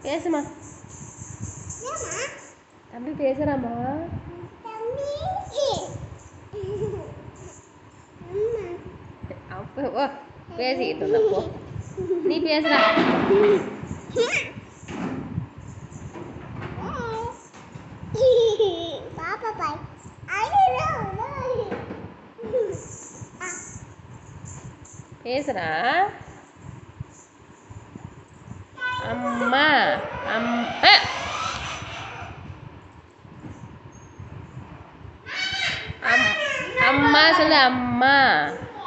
Ya, sama. Ya, Ma. Tapi biasa, Ma. Tapi ini. E. Apa? Wah, biasa itu, Ma. Ini biasa. Ezra, Amma. అమ్మ అసలు అమ్మ